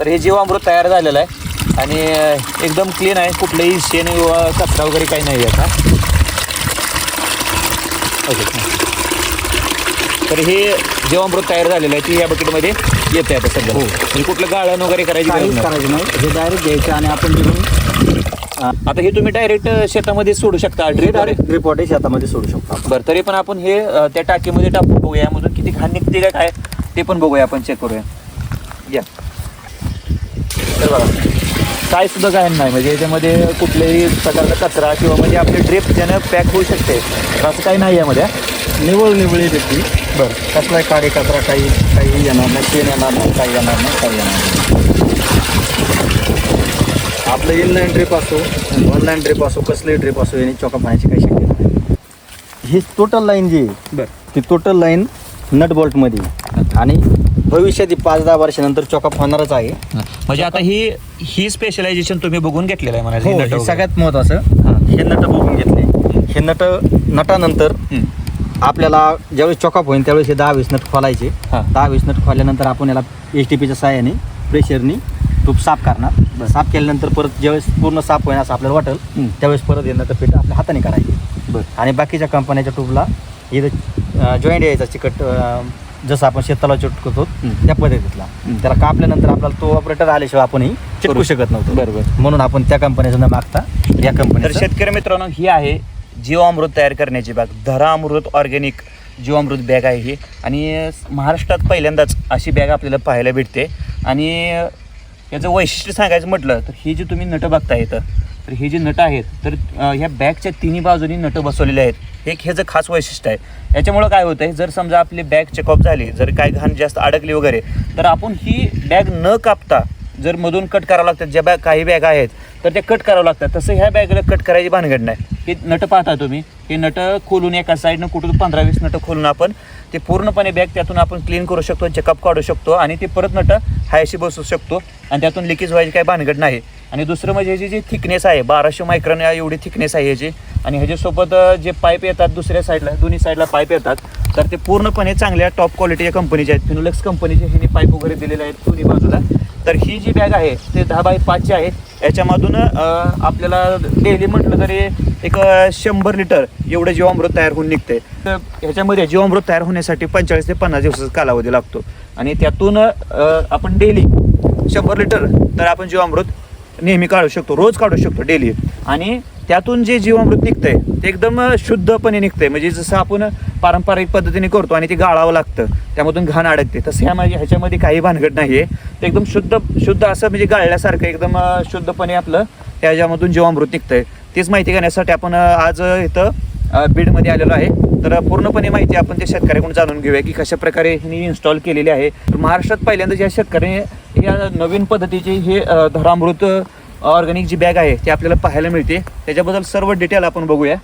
तर हे जीवामृत तयार झालेलं आहे. आणि एकदम क्लीन आहे. कुठलंही शेण किंवा कचरा वगैरे काही नाही याचा ओके. तर हे जीवामृत तयार झालेलं आहे. ते या बकेटमध्ये येते आता सध्या. हो. म्हणजे कुठलं गाळण वगैरे करायची करायचं नाही. हे डायरेक्ट घ्यायचं आणि आपण तिथून आता हे तुम्ही डायरेक्ट शेतामध्ये सोडू शकता. डायरेक्ट ड्रिप वॉटर शेतामध्ये सोडू शकतो बरं तरी पण आपण हे त्या टाकीमध्ये टाकून बघूया. यामधून किती घाण निघते काय ते पण बघूया. आपण चेक करूया. या. तर बघा. काय सुद्धा घाण नाही. म्हणजे याच्यामध्ये कुठल्याही प्रकारचा कचरा किंवा म्हणजे आपले ड्रिप ज्यानं पॅक होऊ शकते तर असं काही नाही यामध्ये? निवळ निवळी व्यक्ती बरं. कसलाही काडे कचरा काही काही येणार नाही शेण येणार नाही काही येणार नाही काही येणार नाही. आपलं इनलाईन ड्रिप असो ऑनलाईन ड्रिप असो कसली ड्रिप असो याने चोका पाण्याची काही शक्यता नाही. ही टोटल लाईन जी आहे बरं. ती टोटल लाईन नट बोल्टमध्ये आहे. आणि भविष्यात पाच दहा वर्षानंतर चॉकअप होणारच आहे म्हणजे आता ही ही स्पेशलायझेशन तुम्ही बघून घेतलेलं आहे म्हणायचं हो हे. सगळ्यात महत्वाचं हां. हे नट बघून घेतले हे नट नटानंतर. आपल्याला ज्यावेळेस चॉकअप होईल त्यावेळेस हे दहा वीस नट खोलायचे हां. दहा वीस नट खोलल्यानंतर आपण याला एच टी पीच्या साह्याने प्रेशरनी ट्यूब साफ करणार साफ केल्यानंतर परत ज्यावेळेस पूर्ण साफ होईल असं आपल्याला वाटेल. त्यावेळेस परत हे नट पेट आपल्या हाताने करायचे बरं आणि बाकीच्या कंपन्याच्या ट्यूबला इथं जॉईंट यायचा चिकट अं, जसं आपण शेताला चिटकतो. त्या पद्धतीतला. त्याला कापल्यानंतर आपल्याला तो ऑपरेटर आल्याशिवाय आपणही चिटकू शकत नव्हतो. बरोबर. म्हणून आपण त्या कंपनीचं न मागता. या तर शेतकरी मित्रांनो ही आहे जीवामृत तयार करण्याची बॅग. धरा अमृत ऑर्गॅनिक जीवामृत बॅग आहे ही. आणि महाराष्ट्रात पहिल्यांदाच अशी बॅग आपल्याला पाहायला भेटते. आणि याचं वैशिष्ट्य सांगायचं म्हटलं तर ही जी तुम्ही नटं बघता येतं तर हे जे नटं आहेत तर ह्या बॅगच्या तिन्ही बाजूनी नटं बसवलेले आहेत. हे एक ह्याचं खास वैशिष्ट्य आहे याच्यामुळं काय होतं आहे जर समजा आपली बॅग चेकअप झाली जर काय घाण जास्त अडकली वगैरे तर आपण ही बॅग न कापता जर मधून कट करावं लागतात ज्या बॅग काही बॅग आहेत तर ते कट करावं लागतात. तसं ह्या बॅगला कट करायची भानगड नाही. हे नटं पाहता तुम्ही. हे नटं खोलून एका साईडनं कुठून पंधरा वीस नटं खोलून आपण ते पूर्णपणे बॅग त्यातून आपण क्लीन करू शकतो चेकअप काढू शकतो आणि ते परत नटं हायशी बसू शकतो आणि त्यातून लिकेज व्हायची काही भानगड नाही. आणि दुसरं म्हणजे ह्याची जी थिकनेस आहे बाराशे मायक्रॉन एवढी थिकनेस आहे ह्याची. आणि ह्याच्यासोबत जे पाईप येतात दुसऱ्या साईडला दोन्ही साईडला पाईप येतात. तर ते पूर्णपणे चांगल्या टॉप क्वालिटीच्या कंपनीचे आहेत. फिनोलेक्स कंपनीचे ह्यांनी पाईप वगैरे दिलेले आहेत दोन्ही बाजूला. तर ही जी बॅग आहे ते दहा बाय पाचची आहे. याच्यामधून आपल्याला डेली म्हटलं तरी एक शंभर लिटर एवढं जीवामृत तयार होऊन निघते. तर ह्याच्यामध्ये जीवामृत तयार होण्यासाठी पंचेचाळीस ते पन्नास दिवसाचा कालावधी लागतो. आणि त्यातून आपण डेली शंभर लिटर तर आपण जीवामृत नेहमी काढू शकतो रोज काढू शकतो डेली आणि त्यातून जे जीवामृत निघतंय ते एकदम शुद्धपणे निघतंय. म्हणजे जसं आपण पारंपरिक पद्धतीने करतो आणि ते गाळावं लागतं त्यामधून घाण अडकते. तसं ह्या माझ्या ह्याच्यामध्ये काही भानगड नाही आहे ते एकदम शुद्ध शुद्ध असं म्हणजे गाळल्यासारखं एकदम शुद्धपणे आपलं ह्याच्यामधून जीवामृत निघतंय. तीच माहिती घेण्यासाठी आपण आज इथं बीडमध्ये आलेलो आहे. तर पूर्णपणे माहिती आपण त्या शेतकऱ्याकडून जाणून घेऊया की कशा प्रकारे ह्यांनी इन्स्टॉल केलेली आहे. तर महाराष्ट्रात पहिल्यांदा या शेतकऱ्याने या नवीन पद्धतीचे हे धरामृत ऑर्गॅनिक जी बॅग आहे ती आपल्याला पाहायला मिळते. त्याच्याबद्दल सर्व डिटेल आपण बघूया.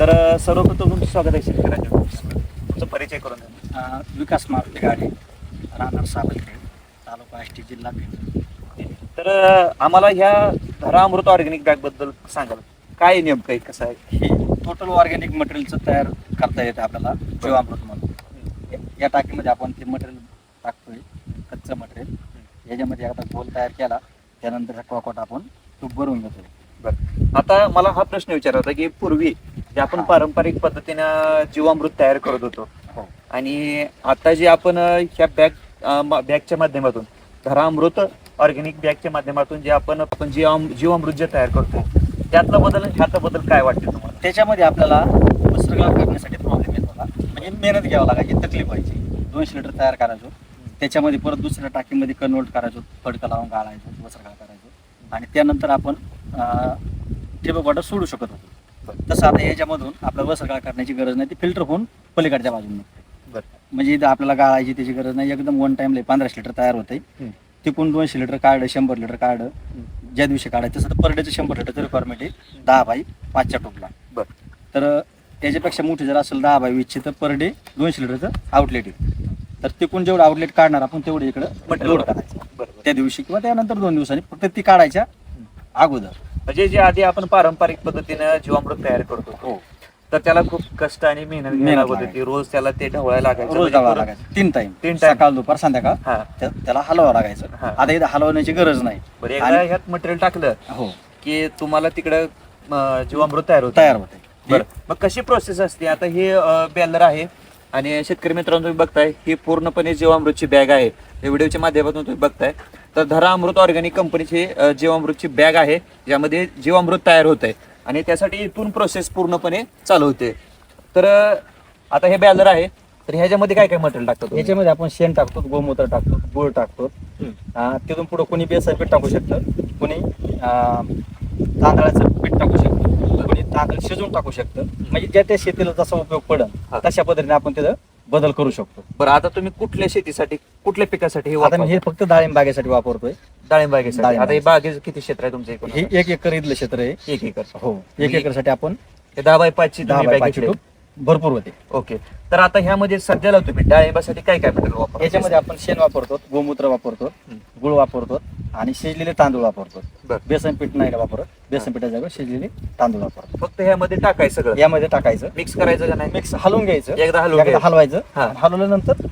तर सर्वप्रथम तुमचं स्वागत आहे शेतकऱ्यांच्या तुमचा परिचय करून विकास मारुती गाडी राहणार साबलखेड तालुका आष्टी जिल्हा तर आम्हाला ह्या धरा अमृत ऑर्गॅनिक बॅगबद्दल सांगाल काय नेमकं आहे कसं आहे? हे टोटल ऑर्गॅनिक मटेरियलचं तयार करता येतं आपल्याला जीवामृत म्हणून. या- या टाकीमध्ये आपण ते मटेरियल टाकतोय कच्चं मटेरियल याच्यामध्ये आता गोल तयार केला त्यानंतर कॉकॉट आपण तूप भरून घेतोय. बरं. आता मला हा प्रश्न विचारायचा होता की पूर्वी जे आपण हा. पारंपरिक पद्धतीनं जीवामृत तयार करत होतो हो. आणि आता जे आपण अं, ह्या बॅग बॅगच्या माध्यमातून धरा अमृत ऑर्गॅनिक बॅगच्या माध्यमातून जे आपण आपण जीवाम जीवामृत जे तयार करतो त्यातला बदल आणि ह्यातला बदल काय वाटतं तुम्हाला? त्याच्यामध्ये आपल्याला वस्त्रगाळ करण्यासाठी प्रॉब्लेम येत होता म्हणजे मेहनत घ्यावं लागायची तकलीफ व्हायची. दोनशे लिटर तयार करायचो. त्याच्यामध्ये परत दुसऱ्या टाकीमध्ये कन्वर्ट करायचो फडकं लावून गाळायचो वस्त्रगाळ करायचो. आणि त्यानंतर आपण ठिबक वॉटर सोडू शकत होतो. तसं आता याच्यामधून आपल्याला वस्त्रगाळ करण्याची गरज नाही ती फिल्टर होऊन पलीकडच्या बाजूने निघते. बरं. म्हणजे इथं आपल्याला गाळायची त्याची गरज नाही एकदम वन टाइमला पंधराशे लिटर तयार होते. तिकून दोनशे लिटर काढ शंभर लिटर काढ. ज्या दिवशी काढायचं तसं तर पर डेचं शंभर लिटरचं रिक्वायरमेंट आहे दहा बाई पाचच्या टोपला बरं. तर त्याच्यापेक्षा मोठी जर असेल दहा बाय वीसची तर पर डे दोनशे लिटरचं आउटलेट आहे. तर तिकून जेवढं आउटलेट काढणार आपण तेवढं इकडं लोड. करायचं. त्या दिवशी किंवा त्यानंतर दोन दिवसांनी फक्त ती काढायच्या अगोदर. म्हणजे जे आधी आपण पारंपरिक पद्धतीनं जीवामृत तयार करतो हो. तर त्याला खूप कष्ट आणि मेहनत घ्यायला मेहनत लागत होती. लागायची. रोज त्याला ते ढवळायला लागायचं. रोज म्हणजे पूर्ण- लागायचं तीन टाइम तीन time. सकाळ दुपार संध्याकाळ. हा. त्या- त्याला हलवावं लागायचं. हा. आता इथं हलवण्याची गरज नाही. बरं एकदा आणि- ह्यात मटेरियल टाकलं हो. की तुम्हाला तिकडं अं, जीवामृत तयार होतं. तयार होते बरं. मग कशी प्रोसेस असते? आता हे बॅलर आहे आणि शेतकरी मित्रांनो तुम्ही बघताय ही पूर्णपणे जीवामृतची बॅग आहे. या व्हिडिओच्या माध्यमातून तुम्ही बघताय. तर धरा अमृत ऑर्गॅनिक कंपनीची अं, जीवामृतची बॅग आहे ज्यामध्ये जीवामृत तयार होत आहे आणि त्यासाठी इथून प्रोसेस पूर्णपणे चालू होते. तर आता हे बॅलर आहे. तर ह्याच्यामध्ये काय काय मटेरियल टाकतो? याच्यामध्ये आपण शेण टाकतो गोमूत्र टाकतो गुळ टाकतो. तिथून पुढे कोणी बेसन पीठ टाकू शकतं कोणी तांदळाचं पीठ टाकू शकतं कोणी तांदूळ शिजवून टाकू शकतं. म्हणजे ज्या त्या शेतीला जसा उपयोग. पडेल तशा पद्धतीने आपण त्याचा बदल करू शकतो. बरं आता तुम्ही कुठल्या शेतीसाठी कुठल्या पिकासाठी हे आता मी वापरता? हे फक्त डाळिंब बागेसाठी वापरतोय. डाळिंब बागेसाठी डाळिंब आता हे बागेचं किती क्षेत्र आहे तुमचं एकूण हे एक एकर इथलं क्षेत्र आहे. एक एकर. हो. एक एकरसाठी आपण हे दहा बाय पाचची दहा तुम्ही बाय बॅग पाचशे घेतली. टूप भरपूर होते. ओके. तर आता ह्यामध्ये सध्याला तुम्ही डाळिंबासाठी काय काय मटेरियल वापरता? याच्यामध्ये आपण शेण वापरतो गोमूत्र वापरतो हम्म. गुळ वापरतो आणि शिजलेले तांदूळ वापरतो. बरं. बेसन पीठ नाही वापरत? बेसन पिठाच्या जागेवर शिजलेले तांदूळ वापरतो. फक्त ह्यामध्ये टाकायचं सगळं? यामध्ये टाकायचं. मिक्स करायचं का नाही? मिक्स हलवून घ्यायचं. एकदा हलवून एकदा घ्यायचं. हलवायचं हा. आणि हलवल्यानंतर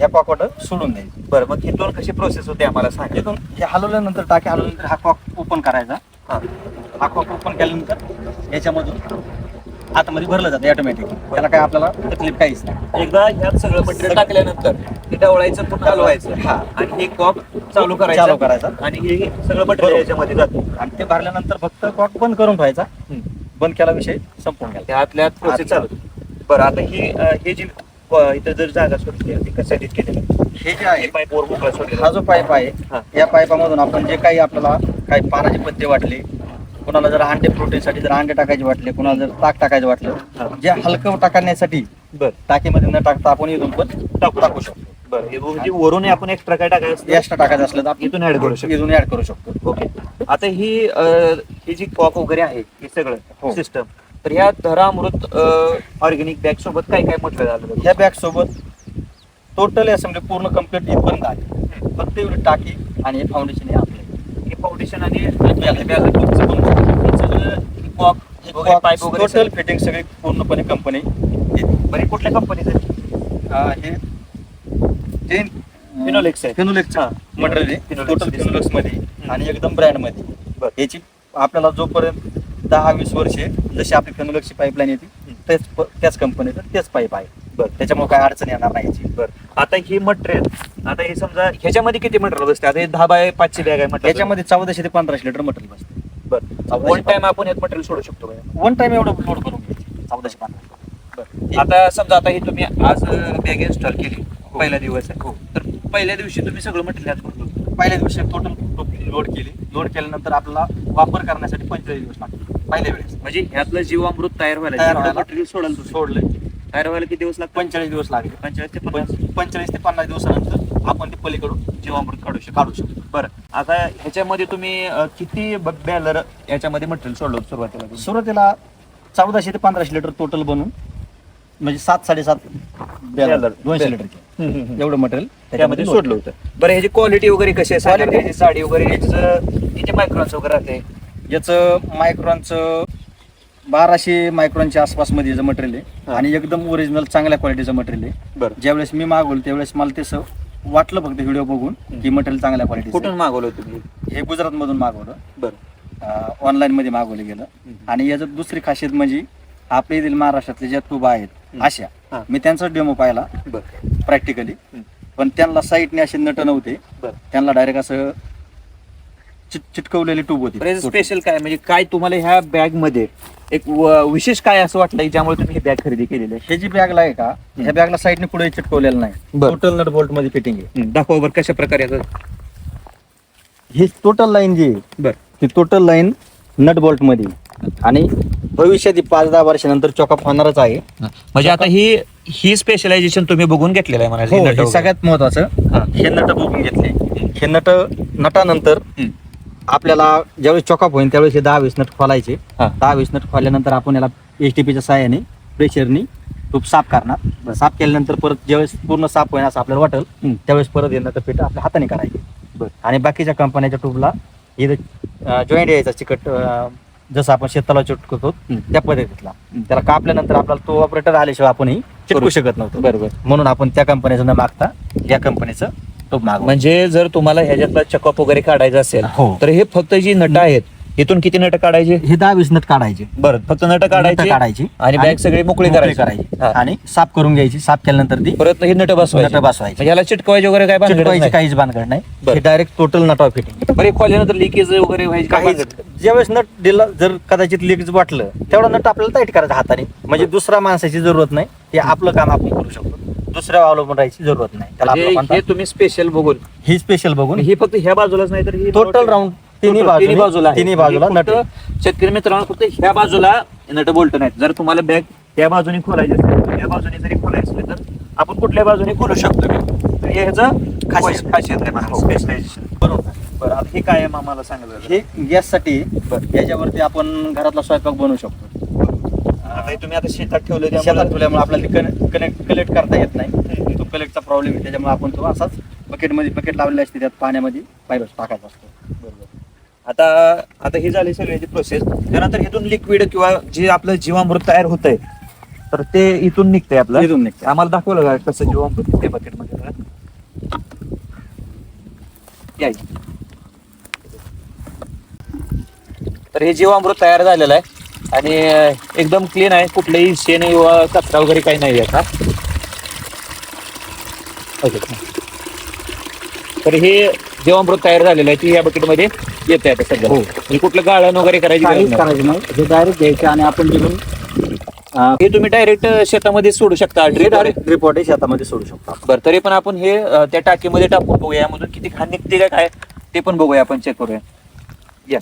या पाकवाट सोडून द्यायचं बरं मग इथून कशी प्रोसेस होते आम्हाला सांगा. हे हलवल्यानंतर टाके हलवल्यानंतर हा कॉक ओपन करायचा. हा. हा कॉक ओपन केल्यानंतर याच्यामधून आतमध्ये भरलं जातं ऑटोमॅटिक त्याला काय आपल्याला तकलीफ काहीच नाही. एकदा ह्यात सगळं मटेरियल टाकल्यानंतर ते ढवळायचं पुन्हा हलवायचं. हा. आणि हे कॉक चालू करायचं. चालू करायचा. आणि हे सगळं मटेरियल. याच्यामध्ये जातं. आणि ते भरल्यानंतर फक्त कॉक बंद करून ठेवायचा. बंद केला विषय संपून गेला. त्यातल्या प्रोसेस आतल्या. चालू. बरं आता ही हे जी इथं जर जागा सोडली ती कशासाठी केलेली? हे जे आहे पाईप वर मोकळा सोडलेला हा जो पाईप हा. आहे या पाईपामधून आपण जे काही आपल्याला काही पानाचे पत्ते वाटले कुणाला जर अंडे प्रोटीनसाठी जर अंडे टाकायचे वाटले कुणाला जर ताक टाकायचं हा. वाटलं जे हलकं टाकण्यासाठी बरं. टाकीमध्ये न टाकता आपण इथून पण टाकू टाकू शकतो. बरं. हे म्हणजे वरून आपण एक्स्ट्रा काय टाकायचं एक्स्ट्रा टाकायचं असलं तर आपण इथून ऍड करू शकतो. इथून ऍड करू शकतो. ओके. आता ही अं, ही जी कॉक वगैरे आहे हे सगळं हो. सिस्टम तर ह्या धरा अमृत ऑर्गॅनिक बॅग सोबत काय काय म्हटलं झालं ह्या बॅग सोबत टोटल असेंब्ली पूर्ण कंप्लीट इथपर्यंत आहे. फक्त एवढी टाकी आणि हे फाउंडेशन हे आपलं. हे फाउंडेशन आणि टोटल फिटिंग सगळी. पूर्णपणे कंपनी बरे कुठल्या कंपनीचं हे फिनोलेक्स आहे. फिनोलेक्स हा. Material total. फिनोलेक्समध्ये. आणि एकदम ब्रँडमध्ये. याची आपल्याला जोपर्यंत दहा वीस वर्षे जशी आपली फिनोलेक्सची पाईपलाईन येते तेच त्याच कंपनीचं तेच पाईप आहे. बरं. त्याच्यामुळे काय अडचण येणार नाही याची. बरं. आता ही मटेरियल आता हे समजा ह्याच्यामध्ये किती मटेरियल बसते? आता हे दहा बाय पाचशे बॅग आहे म्हटलं याच्यामध्ये चौदाशे ते पंधराशे लिटर मटेरियल बसते. बरं. वन टाइम आपण यात मटेरियल सोडू शकतो का? वन टाइम एवढं लोड करून घ्यायचे. चौदाशे पंधरा आता समजा आता ही तुम्ही आज बॅग इन्स्टॉल केली. पहिला दिवस आहे. तर पहिल्या दिवशी तुम्ही सगळं मटेरियल भरलं पहिल्या दिवशी टोटल लोड केली. लोड केल्यानंतर आपल्याला वापर करण्यासाठी पंचेचाळीस दिवस लागतात पहिल्या वेळेस. म्हणजे ह्यातलं जीवामृत तयार व्हायला तयार व्हायला. मटेरियल सोडाल तुम्ही. सोडले तयार व्हायला किती दिवस लागतात? पंचेचाळीस दिवस लागले. पंचेचाळीस ते पन्नास. पंचेचाळीस ते पन्नास दिवसानंतर आपण ते पलीकडून जीवामृत काढू शकतो काढू शकतो. बरं. आता ह्याच्यामध्ये तुम्ही अं, किती बॅलर याच्यामध्ये मटेरियल सोडलं होतं सुरुवातीला तुम्ही? सुरुवातीला चौदाशे ते पंधराशे लिटर टोटल बनवून म्हणजे सात साडेसात. बॅलर दोनशे. लिटरचे एवढं मटेरियल त्यामध्ये सोडलं होतं. बरं ह्याची क्वालिटी वगैरे कशी आहे? सांगा. Quality- ह्याची साडी वगैरे ह्याचं किती मायक्रॉन्स वगैरे राहते? याचं मायक्रॉनचं बाराशे मायक्रॉनच्या आसपासमध्ये याचं मटेरियल आहे. हा. आणि एकदम ओरिजिनल चांगल्या क्वालिटीचं मटेरियल आहे. बरं. ज्यावेळेस मी मागवलं त्यावेळेस मला तसं वाटलं फक्त व्हिडिओ बघून की मटेरियल चांगल्या क्वालिटीचं कुठून मागवलं तुम्ही? हे गुजरात मधून मागवलं. बरं. ऑनलाईन मध्ये मागवलं गेलं. आणि याचं दुसरी खासियत म्हणजे आपल्या येथील महाराष्ट्रातले ज्या तुबा आहेत हम्म. अशा. मी त्यांचा डेमो पाहिला. बरं. प्रॅक्टिकली हम्म. पण त्यांना साईटने असे नट नव्हते. बरं. त्यांना डायरेक्ट असं चिट चिटकवलेली ट्यूब होती. स्पेशल काय? म्हणजे काय तुम्हाला ह्या बॅगमध्ये एक व- विशेष काय असं वाटलं की ज्यामुळे तुम्ही ही बॅग खरेदी केलेली आहे? हे जी बॅगला आहे का ह्या बॅगला साईडने पुढे चिटकवलेलं नाही. बरं. टोटल नट बोल्टमध्ये फिटिंग आहे. दाखवा बरं कशा प्रकारे आता ही टोटल लाईन जी आहे बरं. ती टोटल लाईन नट बोल्टमध्ये आहे. आणि भविष्यात ही पाच दहा वर्षानंतर चॉकअप होणारच आहे. म्हणजे आता ही ही स्पेशलायझेशन तुम्ही बघून घेतलेलं आहे हो, हे सगळ्यात महत्वाचं हा. नट बघून घेतले. हे नट नटानंतर. आपल्याला ज्यावेळेस चॉकअप होईल त्यावेळेस हे दहा वीस नट खोलायचे हा. दहा वीस नट खोलल्यानंतर आपण याला एच टी पीच्या साह्याने प्रेशरनी टूप साफ करणार साफ केल्यानंतर परत ज्यावेळेस पूर्ण साफ होईल असं आपल्याला वाटेल. त्यावेळेस परत येणार तर पेट आपल्या हाताने करायचे बरं. आणि बाकीच्या कंपन्याच्या ट्यूबला इथं जॉईंट यायचा चिकट जसं आपण शेताला चिटकवतो हम्म. त्या पद्धतीतला हम्म. त्याला कापल्यानंतर आपल्याला तो ऑपरेटर आल्याशिवाय आपणही चिटकू शकत नव्हतो बरोबर म्हणून आपण त्या कंपनीचं न मागता या कंपनीचं म्हणजे जर तुम्हाला ह्याच्यातला चकअप वगैरे काढायचं असेल हो. तर हे फक्त जी नट आहेत इथून किती नट काढायचे? हे दहा वीस नट काढायचे. बरं फक्त नट काढायचे काढायची आणि बॅग सगळी मोकळी करायची. हा. आणि साफ करून घ्यायची. साफ केल्यानंतर ती परत हे नट बसवायचे. नट बसवायची. ह्याला चिटकवायचे वगैरे काय चिटकवायची नाही. काहीच भानगड नाही. बरं. डायरेक्ट टोटल नट फिटिंग बरं हे खोल्यानंतर लिकेज वगैरे व्हायची काय काहीच भानगड? ज्यावेळेस नट दिलं जर कदाचित लीक वाटलं तेवढा नट आपल्याला टाईट करायचा हाताने. म्हणजे दुसऱ्या माणसाची जरूरत नाही. हे आपलं काम आपण करू शकतो. दुसऱ्या अवलंबून राहायची जरूरत नाही. त्याला म्हणजे आपलं हे तुम्ही स्पेशल बघून. ही स्पेशल बघून. ही फक्त ह्या बाजूलाच नाही तर टोटल राऊंड तिन्ही बाजूला बाजूला. तिन्ही बाजूला नट. शेतकरी मित्रांनो फक्त ह्या बाजूला नट बोल्ट नाहीत. जर तुम्हाला बॅग त्या बाजूने खोलायची असेल त्या बाजूने जरी खोलायचं असेल तर आपण कुठल्या बाजूने खोलू शकतो? हे ह्याचं खासियत हो. स्पेशलायझेशन बरोबर. बरं आता हे काय आहे मामाला सांगा हे गॅससाठी याच्यावरती आपण घरातला स्वयंपाक बनवू शकतो. आता हे तुम्ही आता शेतात ठेवलं शेतात ठेवल्यामुळे आपल्याला कनेक्ट कलेक्ट करता येत नाही. तो कलेक्टचा प्रॉब्लेम आहे त्याच्यामुळे आपण तो असाच बकेटमध्ये बकेट लावलेला असते त्यात पाण्यामध्ये पायरस टाकायचा असतो. आता आता ही झाली सगळ्याची प्रोसेस त्यानंतर इथून लिक्विड किंवा जे आपलं जीवामृत तयार होत आहे तर ते इथून निघतंय आपलं इथून निघतंय. आम्हाला दाखवलं का कसं जीवामृत निघते बकेटमध्ये जरा? या इथे. तर हे जीवामृत तयार झालेलं आहे आणि अं, एकदम क्लीन आहे कुठलेही शेण किंवा कचरा वगैरे काही नाही आहे का ओके तर हे जीवामृत तयार झालेलं आहे ते या बकेटमध्ये येत आहे आता सध्या. हो. म्हणजे कुठलं गाळण वगैरे करायची गरज काहीच नाही. करायचं नाही. हे डायरेक्ट घ्यायचे आणि आपण तिथून हे तुम्ही डायरेक्ट शेतामध्ये सोडू शकता ड्रिप डायरेक्ट ड्रिप वॉटर शेतामध्ये सोडू शकतो आपण. बरं तरी पण आपण हे अं, त्या टाकीमध्ये टाकून बघूया. यामधून किती खाण निघते का काय ते पण बघूया आपण चेक करूया. या.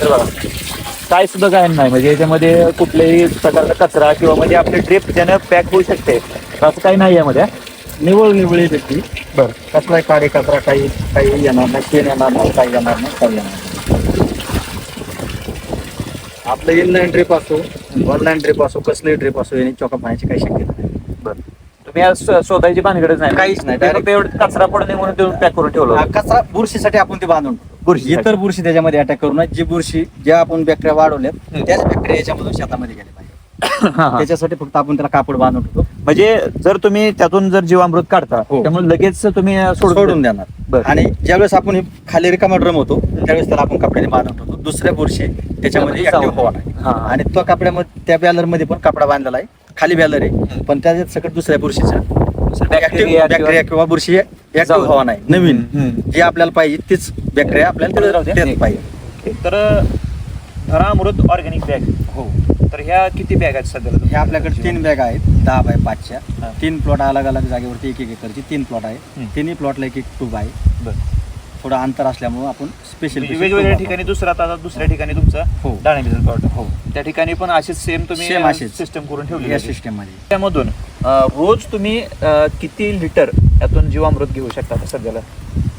तर बघा काय सुद्धा काय नाही. म्हणजे याच्यामध्ये कुठल्याही प्रकारचा कचरा किंवा म्हणजे आपले ड्रिप ज्यानं पॅक होऊ शकते. असं काही नाही यामध्ये निवळ निवळी बरं कसलाही काळे कचरा काही काही येणार नाही शेण येणार नाही काही येणार नाही काही येणार नाही आपलं इनलाईन ड्रिप असो ऑनलाईन ड्रिप असो कसली ड्रिप असो याने चॉकअप होण्याची काही शक्यता नाही बरं तुम्ही आज शो- शोधायची भानगडच नाही काहीच नाही. ते फक्त एवढं कचरा पडू नये म्हणून ते पॅक करून ठेवलं हा, कचरा बुरशीसाठी आपण ते बांधून ठेवतो. बुरशीसाठी. इतर बुरशी त्याच्यामध्ये अटॅक करू नये जी बुरशी ज्या आपण बॅक्टेरिया वाढवल्यात हम्म. त्याच बॅक्टेरिया याच्यामधून शेतामध्ये गेले पाहिजे हा, हा. त्याच्यासाठी फक्त आपण त्याला कापड बांधून ठेवतो. म्हणजे जर तुम्ही त्यातून जर जीवामृत काढता हो. त्यामुळे लगेच तुम्ही सोडून सोडून देणार. बरं. आणि ज्यावेळेस आपण हे खाली रिकामा ड्रम होतो त्यावेळेस त्याला आपण कपड्याने बांधून ठेवतो. दुसऱ्या बुरशी त्याच्यामध्ये त्यामध्ये active होवा हा. आणि तो कपड्यामध्ये त्या बॅलरमध्ये पण कपडा बांधलेला आहे. खाली बॅलर आहे. पण त्याच्यात सगळं दुसऱ्या बुरशीचं बॅक्टेरिया बॅक्टेरिया किंवा बुरशी. व्हावा नाही. नवीन. हम्म. जे आपल्याला पाहिजे तीच बॅक्टेरिया आपल्याला पाहिजे. तर धरा अमृत ऑर्गॅनिक बॅग हो. तर ह्या किती बॅग आहेत सध्याला हे आपल्याकडे तीन बॅग आहेत दहा बाय पाचच्या. तीन प्लॉट अलग अलग जागेवरती एक एक एकरची तीन प्लॉट आहे. तिन्ही प्लॉटला एक एक ट्यूब आहे. बरं. थोडं अंतर असल्यामुळे आपण स्पेशल म्हणजे वेगवेगळ्या ठिकाणी दुसरा ताजा दुसऱ्या ठिकाणी तुमचा हो. डाळिंबीचा प्लॉट हो. त्या ठिकाणी पण अशीच सेम तुम्ही Same अशीच. सिस्टम करून ठेवली या सिस्टममध्ये. त्यामधून रोज तुम्ही किती लिटर यातून जीवामृत घेऊ शकता आता सध्याला?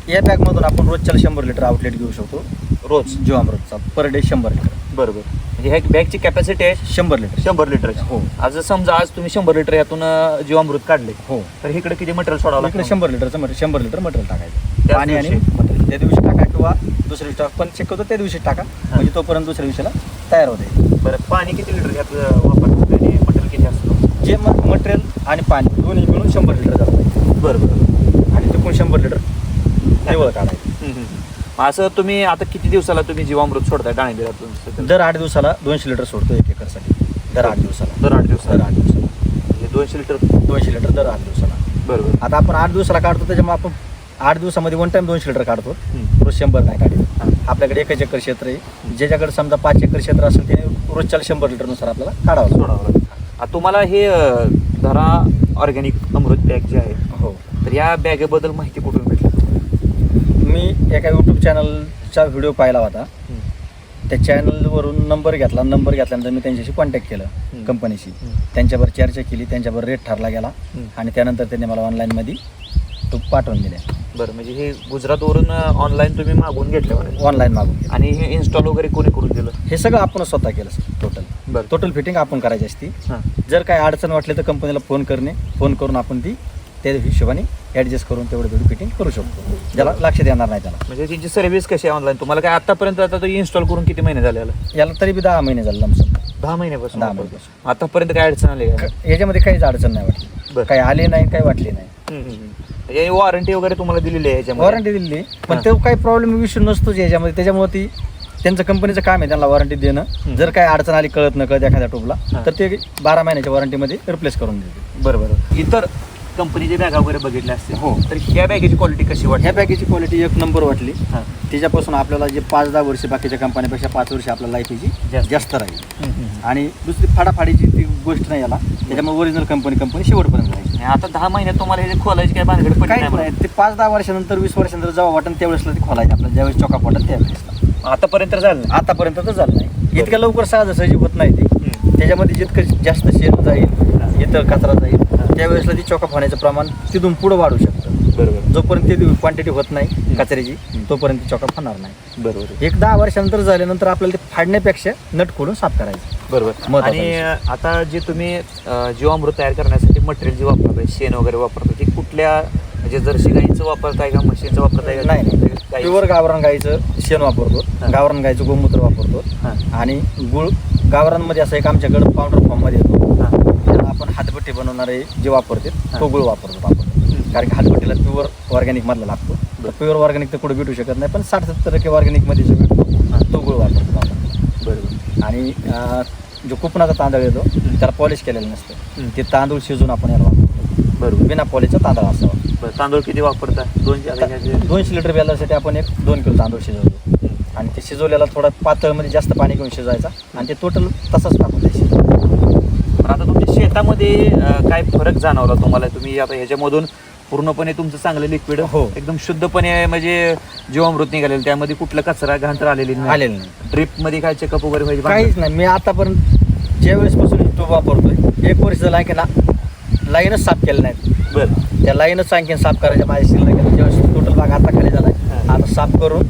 या बॅग मधून आपण रोजच्या शंभर लिटर आउटलेट घेऊ शकतो. रोज? जीवामृतचा पर डे शंभर लिटर बरोबर. ह्या बॅगची कॅपॅसिटी आहे शंभर लिटर. शंभर लिटर हो. आज समजा आज तुम्ही शंभर लिटर यातून जीवामृत काढले हो. तर इकडे किती मटेरियल सोडावं इकडे लागतं? शंभर लिटरचं मटेरियल शंभर लिटर मटेरियल टाकायचं. त्याच पाणी आणि दिवशी? मटेरियल त्या दिवशी टाका किंवा दुसऱ्या दिवशी टाका पण शक्यतो त्या दिवशी टाका. म्हणजे तोपर्यंत दुसऱ्या दिवशीला तयार होते. बरं पाणी किती लिटर यात अं, वापरतात? आणि मटेरियल किती असतं? जे मटेरियल आणि पाणी दोन्ही मिळून शंभर लिटर पाहिजे बरं बरं आणि तिकडून शंभर लिटर निवळ काढायचं. मग असं तुम्ही आता किती दिवसाला तुम्ही जीवामृत सोडताय डाळिंबीरातून दर आठ दिवसाला दोनशे लिटर सोडतो एक एकरसाठी. दर आठ दिवसाला. दर आठ दर दिवसाला आठ दिवसाला. म्हणजे दोनशे लिटर? दोनशे लिटर दर आठ दिवसाला. बरोबर. आता आपण आठ दिवसाला काढतो त्याच्यामुळे आपण आठ दिवसामध्ये वन टाइम दोनशे लिटर काढतो. रोज शंभर नाही. काढतो. आपल्याकडे एकच एकर क्षेत्र आहे. ज्याच्याकडे समजा पाच एकर क्षेत्र असेल त्याने रोजच्या शंभर लिटरनुसार आपल्याला काढावं. सोडावं लागेल आता तुम्हाला हे धरा ऑर्गॅनिक अमृत बॅग जे आहे हो. तर या बॅगेबद्दल माहिती कुठून मी एका यूट्यूब चॅनलचा व्हिडिओ पाहिला होता. त्या चॅनलवरून नंबर घेतला. नंबर घेतल्यानंतर मी त्यांच्याशी कॉन्टॅक्ट केलं. कंपनीशी. त्यांच्यावर चर्चा केली. त्यांच्यावर रेट ठरला गेला. आणि त्यानंतर त्यांनी मला ऑनलाईनमध्ये तो पाठवून दिले. बरं म्हणजे हे गुजरातवरून ऑनलाईन तुम्ही मागवून घेतले ऑनलाईन मागून. आणि हे इन्स्टॉल वगैरे कोणी करून दिलं? हे सगळं आपण स्वतः केलं टोटल बरं. टोटल फिटिंग आपण करायची असती. जर काय अडचण वाटली तर कंपनीला फोन करणे. फोन करून आपण ती त्या हिशोबाने ऍडजस्ट करून तेवढं तेवढी फिटिंग करू शकतो. ज्याला लक्ष देणार नाही त्याला. म्हणजे त्यांची सर्व्हिस कशी आहे ऑनलाईन तुम्हाला काय आतापर्यंत आता तो इन्स्टॉल करून किती महिने झाले याला? याला तरी बी दहा महिने झाले लमसम. दहा महिन्यापासून? दहा. महिन्यापासून. आतापर्यंत काय अडचण आली का? याच्यामध्ये काहीच अडचण नाही वाटली. बरं. काही आले नाही काही वाटले नाही. हम्म. हे वॉरंटी वगैरे तुम्हाला दिलेली आहे याच्यामध्ये? वॉरंटी दिली पण. तो काही प्रॉब्लेम विषय नसतोच याच्यामध्ये. त्याच्यामुळे ती त्यांचं कंपनीचं काम आहे त्यांना वॉरंटी देणं. जर काही अडचण आली कळत न कळत एखाद्या टूबला हां. तर ते बारा महिन्याच्या वॉरंटीमध्ये रिप्लेस करून देते बरं बरं. इतर कंपनीचे बॅगा वगैरे बघितले असते हो. तर ह्या बॅगेची क्वालिटी कशी वाटते ह्या पॅकेजची क्वालिटी एक नंबर वाटली हां. त्याच्यापासून आपल्याला जे पाच दहा वर्ष बाकीच्या कंपन्यापेक्षा पाच वर्ष आपल्या लाईफची जास्त. जास्त राहील. आणि दुसरी फाडाफाडीची ती गोष्ट नाही याला त्याच्यामुळे ओरिजिनल कंपनी कंपनी शेवटपर्यंत राहील आणि आता दहा महिन्यात तुम्हाला हे जे खोलायची काय भानगड पडली काही नाही नाही ते पाच दहा वर्षानंतर वीस वर्षानंतर जेव्हा वाटेल त्यावेळेसला ते खोलायचे आपल्याला ज्यावेळेस चॉकअप वाटेल त्यावेळेस. आतापर्यंत झालं. आतापर्यंत तर झालं नाही इतक्या लवकर सहजासहजी होत नाही ते. त्याच्यामध्ये जितकं जास्त शेण जाईल इथं कचरा जाईल त्यावेळेसला ती चॉकअप होण्याचं प्रमाण तिथून पुढं वाढू शकतं. बरोबर. जोपर्यंत ते क्वांटिटी होत नाही कचऱ्याची तोपर्यंत चॉकअप होणार नाही. बरोबर. एक दहा वर्षानंतर झाल्यानंतर आपल्याला ते फाडण्यापेक्षा नट खोडून साफ करायचं. बरोबर. महत्त्वाचा आणि आता जे तुम्ही जीवामृत तयार करण्यासाठी मटेरियल जे वापरताय शेण वगैरे वापरताय ते कुठल्या म्हणजे जर्सी गाईचं वापरताय का म्हशीचं वापरताय का? नाही? प्युअर गावरान गाईचं शेण वापरतो. गावरान गाईचं गोमूत्र वापरतो. आणि गुळ गावरानमध्ये असं एक आमच्याकडं पावडर फॉर्ममध्ये येतो. त्याला आपण हातभट्टी बनवणारे जे वापरते तो. गुळ वापरतो आपण. कारण की हातभट्टीला प्युअर ऑर्गॅनिक मधला लागतो. प्युअर ऑर्गॅनिक तर कुठे भेटू शकत नाही पण साठ सत्तर टक्के ऑर्गॅनिकमध्ये जो भेटतो तो गुळ वापरतो आपण. बरोबर. आणि जो कुपनाचा तांदूळ येतो. त्याला पॉलिश केलेलं नसतं. ते तांदूळ शिजून आपण याला वापरतो. बरोबर. बिना पॉलिशचा तांदूळ असावा. तांदूळ किती वापरता? दोनशे दोनशे लिटर बेलासाठी आपण एक दोन किलो तांदूळ शिजवतो. आणि ते शिजवलेला थोडा पातळमध्ये जास्त पाणी घेऊन शिजवायचा आणि ते टोटल तसंच टाकून द्यायचे. पण आता तुमच्या शेतामध्ये अं, काय फरक जाणवला तुम्हाला? तुम्ही आता ह्याच्यामधून पूर्णपणे तुमचं चांगलं लिक्विड हो. एकदम शुद्धपणे म्हणजे जीवामृत निघालेलं त्यामध्ये कुठलं कचरा घाण तर आलेली नाही. आलेलं नाही. ड्रिपमध्ये काय चेकअप वगैरे व्हायची काहीच नाही. मी आतापर्यंत ज्या वेळेसपासून तो वापरतोय एक वर्ष झाला की ना लाईनच साफ केलं नाही बरं. त्या लाईनच आणखी साफ करायच्या माझ्या शिल्लक आहे. ज्यावेळेस टोटल बाग आता खाली झालाय हां. आता साफ करून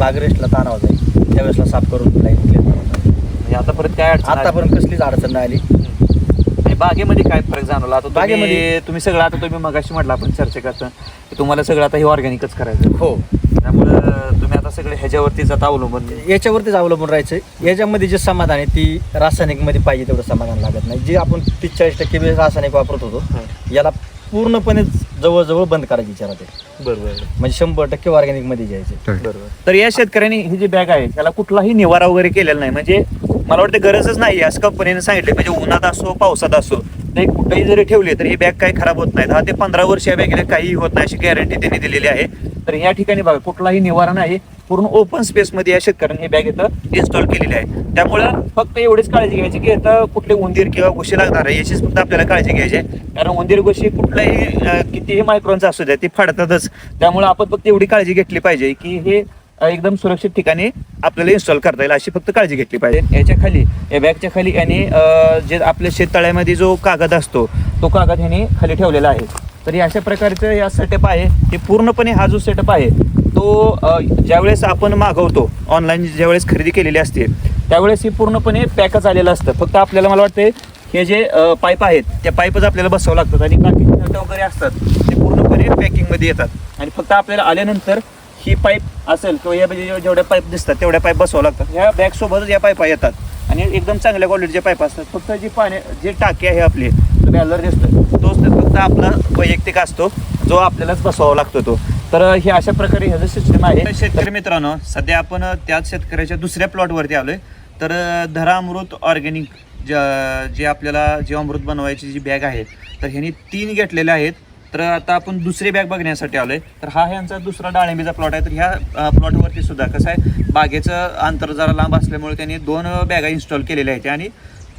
बाग रेस्टला ताणावं जाईल त्यावेळेसला साफ करून लाईन क्लिअर करावं म्हणजे आतापर्यंत काय अडचण आली? आतापर्यंत कसलीच अडचण नाही आली. बागेमध्ये काय फरक जाणवला? आता बागेमध्ये- तुम्ही सगळं आता तुम्ही मगाशी म्हटलं आपण चर्चा करता. की तुम्हाला सगळं आता हे ऑर्गॅनिकच करायचं हो. त्यामुळं तुम्ही आता सगळे ह्याच्यावरतीच आता अवलंबून याच्यावरतीच अवलंबून राहायचं. याच्यामध्ये जे समाधान आहे ती रासायनिकमध्ये पाहिजे तेवढं समाधान लागत नाही. जे आपण तीस चाळीस टक्के वेळेस रासायनिक वापरत होतो याला पूर्णपणे जवळजवळ बंद करायची विचार आहे बरोबर. म्हणजे शंभर टक्के ऑर्गॅनिकमध्ये जायचे बरोबर. तर या शेतकऱ्यांनी ही जी बॅग आहे त्याला कुठलाही निवारा वगैरे केलेला नाही. म्हणजे मला वाटतं गरजच नाही. असं कंपनीने सांगितले म्हणजे उन्हात असो पावसात असो ते कुठेही जरी ठेवली तर ही बॅग काही खराब होत नाही. दहा ते पंधरा वर्ष या बॅगेला काही होत नाही अशी गॅरंटी त्यांनी दिलेली आहे. तर या ठिकाणी बघा कुठलाही निवारा नाही. पूर्ण ओपन स्पेसमध्ये या शेतकऱ्यांनी हे बॅग इथं इन्स्टॉल केलेली आहे. त्यामुळं फक्त एवढीच काळजी घ्यायची की इथं कुठले उंदीर किंवा गोशी लागणार आहे याचीच फक्त आपल्याला काळजी घ्यायची आहे. कारण उंदीर घुशी कुठल्याही कितीही मायक्रॉनचा असू द्या ती फाडतातच. त्यामुळे आपण फक्त एवढी काळजी घेतली पाहिजे की हे एकदम सुरक्षित ठिकाणी आपल्याला इन्स्टॉल करता येईल अशी फक्त काळजी घेतली पाहिजे. याच्या खाली या बॅगच्या खाली याने जे आपल्या शेततळ्यामध्ये जो कागद असतो तो कागद ह्याने खाली ठेवलेला आहे. तर हे अशा प्रकारचं या सेटअप आहे. हे पूर्णपणे हा जो सेटअप आहे तो ज्यावेळेस आपण मागवतो ऑनलाईन ज्यावेळेस खरेदी केलेली असते त्यावेळेस हे पूर्णपणे पॅकच आलेलं असतं. फक्त आपल्याला मला वाटतं हे जे पाईप आहेत त्या पाईपच आपल्याला बसावं लागतात आणि बाकी नट वगैरे असतात ते पूर्णपणे पॅकिंगमध्ये येतात. आणि फक्त आपल्याला आल्यानंतर ही पाईप असेल किंवा या जेवढ्या पाईप दिसतात तेवढ्या पाईप बसवावं लागतात. ह्या बॅगसोबतच या पाईपा येतात. आणि एकदम चांगल्या क्वालिटीचे पाईप असतात. फक्त जी पाणी जे टाकी आहे आपली जो बॅलर दिसतो तोच फक्त आपला वैयक्तिक असतो जो आपल्यालाच बसवावा लागतो तो. तर हे अशा प्रकारे ह्याचं सिस्टम आहे. शेतकरी मित्रांनो सध्या आपण त्याच शेतकऱ्याच्या दुसऱ्या प्लॉटवरती आलोय. तर धरा अमृत ऑर्गॅनिक जे आपल्याला जीवामृत बनवायची जी बॅग आहे तर ह्यांनी तीन घेतलेल्या आहेत. तर आता आपण दुसरी बॅग बघण्यासाठी आलोय. तर हा ह्यांचा दुसरा डाळिंबीचा प्लॉट आहे. तर ह्या प्लॉटवरती सुद्धा कसं आहे बागेचं अंतर जरा लांब असल्यामुळे त्यांनी दोन बॅगा इन्स्टॉल केलेल्या आहेत. आणि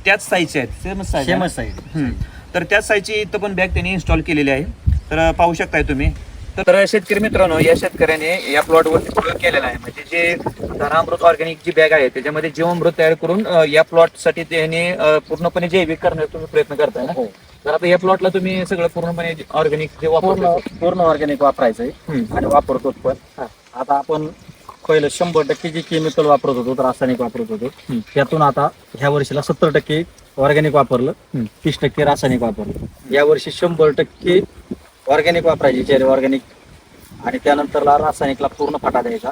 त्याच साईजच्या आहेत. सेमच साईज सेमच साईज तर त्याच साईजची इथं पण बॅग त्यांनी इन्स्टॉल केलेली आहे. तर पाहू शकताय तुम्ही. तर शेतकरी मित्रांनो या शेतकऱ्याने या प्लॉटवरती प्रयोग केलेला आहे म्हणजे जे धनामृत ऑर्गॅनिक जी बॅग आहे त्याच्यामध्ये जीवामृत तयार करून या प्लॉटसाठी त्यांनी अं, पूर्णपणे जैविक करण्याचा तुम्ही प्रयत्न करताय ना हो तर आता या प्लॉटला तुम्ही सगळं पूर्णपणे ऑर्गॅनिक जे पूर्ण वापरतो पूर्ण ऑर्गॅनिक वापरायचंय हम्म. आणि वापरतो पण. आता आपण पहिलं शंभर टक्के जे केमिकल वापरत होतो रासायनिक वापरत होतो. त्यातून आता ह्या वर्षीला सत्तर टक्के ऑर्गॅनिक वापरलं. तीस टक्के रासायनिक वापरलं या वर्षी शंभर टक्के ऑर्गॅनिक वापरायची चेरी ऑर्गॅनिक आणि त्यानंतरला रासायनिकला पूर्ण फाटा द्यायचा.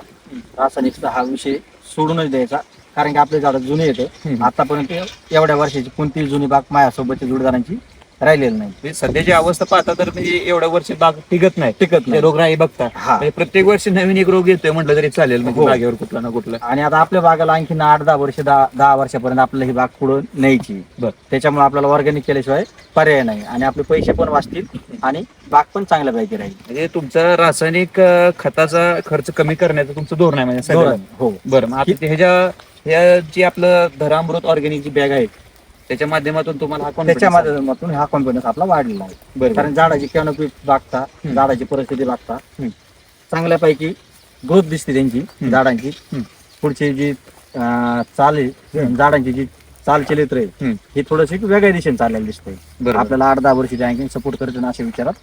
रासायनिकचा हा विषय सोडूनच द्यायचा. कारण की आपले झाडं जुने येते. आतापर्यंत एवढ्या वर्षाची कोणतीही जुनी बाग माझ्यासोबतच्या जोडदारांची राहिलेली नाही. म्हणजे सध्याची अवस्था पाहता तर म्हणजे एवढ्या वर्ष बाग टिकत नाही. टिकत नाही. ते रोगराई बघता. हा. म्हणजे प्रत्येक वर्षी नवीन एक रोग येतोय म्हटलं तरी चालेल म्हणजे हो. बागेवर कुठला ना कुठला. आणि आता आपल्या बागाला आणखी आठ दहा वर्ष दहा दहा वर्षापर्यंत आपल्याला ही बाग पुढं न्यायची. बर. त्याच्यामुळे आपल्याला ऑर्गॅनिक केल्याशिवाय पर्याय नाही. आणि आपले पैसे पण वाचतील आणि बाग पण चांगल्यापैकी राहील. म्हणजे तुमचा रासायनिक अं, खताचा खर्च कमी करण्याचं तुमचं धोरण आहे म्हणजे हो. बरं मग आता ते ह्याच्या ह्या जी आपलं धरामृत ऑर्गॅनिकची बॅग आहे त्याच्या माध्यमातून तुम्हाला हा confidence त्याच्या. माध्यमातून हा कॉन्फिडन्स आपला वाढलेला आहे. कारण झाडाची कॅनोपी बागता हम्म. झाडाची परिस्थिती बागता हम्म. चांगल्यापैकी ग्रोथ दिसते त्यांची. झाडांची हम्म. पुढची जी अं, चाल आहे हम्म. झाडांची जी चाल चलित्र आहे हम्म. ही थोडीशी वेगळ्या दिशेने चाललेली दिसते बरोबर. आपल्याला आठ दहा वर्षी बँकिंग सपोर्ट करतो ना अशा विचारात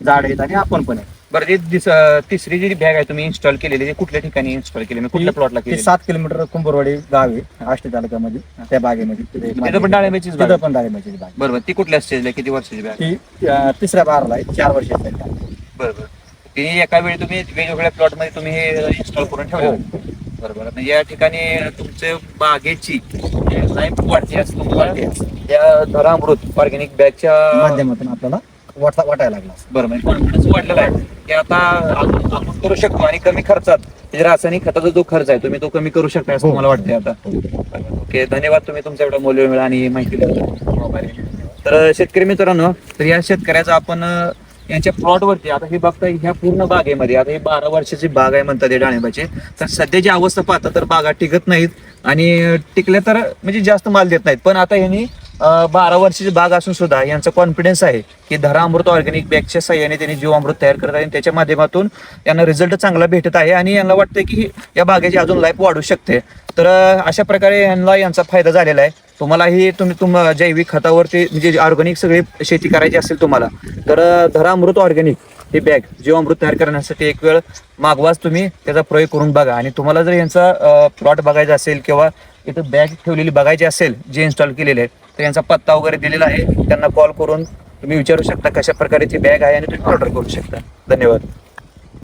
झाड आहेत आणि आपण पण आहे बरं जे दिस- तिसरी जी बॅग आहे तुम्ही इन्स्टॉल केलेली ती कुठल्या ठिकाणी इन्स्टॉल केली? म्हणजे कुठल्या प्लॉटला ती केली सात किलोमीटर कुंभरवाडी गाव आहे आष्टी तालुक्यामध्ये त्या बागेमध्ये. तिथे पण डाळिंबाचीच बाग तिथं आहे? पण बाग बरोबर ती कुठल्या स्टेजला किती वर्षाची बॅग ती अं, तिसऱ्या बारला आहे चार वर्षाची आहे. बरोबर ती एका वेळी तुम्ही वेगवेगळ्या प्लॉटमध्ये तुम्ही हे इन्स्टॉल करून ठेवलं हो. बरोबर म्हणजे या ठिकाणी तुमच्या बागेची लाईफ वाढते असं तुम्हाला या धरामृत ऑर्गॅनिक बॅगच्या माध्यमातून आपल्याला वाटा वाटायला लागला. बरं म्हणजे कॉन्फिडन्स वाढलेला आहे की आता आपण आपण करू शकतो आणि कमी खर्चात म्हणजे रासायनिक खताचा जो खर्च आहे तुम्ही तो कमी करू शकता असं हो. मला वाटतंय आता? ओके धन्यवाद तुम्ही तुमचा एवढा मौल्य वेळ आणि माहिती दिली. तर शेतकरी मित्रांनो तर या शेतकऱ्याचा आपण अं, यांच्या प्लॉट वरती आता हे बघता ह्या पूर्ण बागेमध्ये आता ही बारा वर्षाची बाग आहे म्हणतात हे डाळिंबाची. तर सध्याची अवस्था पाहता तर बागा टिकत नाहीत आणि टिकल्या तर म्हणजे जास्त माल देत नाहीत. पण आता यांनी बारा वर्षाची बाग असून सुद्धा यांचा कॉन्फिडन्स आहे की धरा अमृत ऑर्गॅनिक बॅगच्या सहाय्याने त्यांनी जीवामृत तयार करत आहे आणि त्याच्या माध्यमातून यांना रिझल्ट चांगला भेटत आहे आणि यांना वाटतं की या बागेची अजून लाईफ वाढू शकते. तर अशा प्रकारे यांना यांचा फायदा झालेला आहे. तुम्हालाही तुम्ही तुम जैविक खतावरती म्हणजे ऑर्गॅनिक सगळी शेती करायची असेल तुम्हाला तर धरा अमृत ऑर्गॅनिक ही बॅग जीवामृत तयार करण्यासाठी एक वेळ मागवाच तुम्ही त्याचा प्रयोग करून बघा. आणि तुम्हाला जर यांचा प्लॉट बघायचा असेल किंवा इथं बॅग ठेवलेली बघायची असेल जे इन्स्टॉल केलेले आहेत तर यांचा पत्ता वगैरे दिलेला आहे. त्यांना कॉल करून तुम्ही विचारू शकता कशा प्रकारे ती बॅग आहे आणि तुम्ही ऑर्डर करू शकता. धन्यवाद.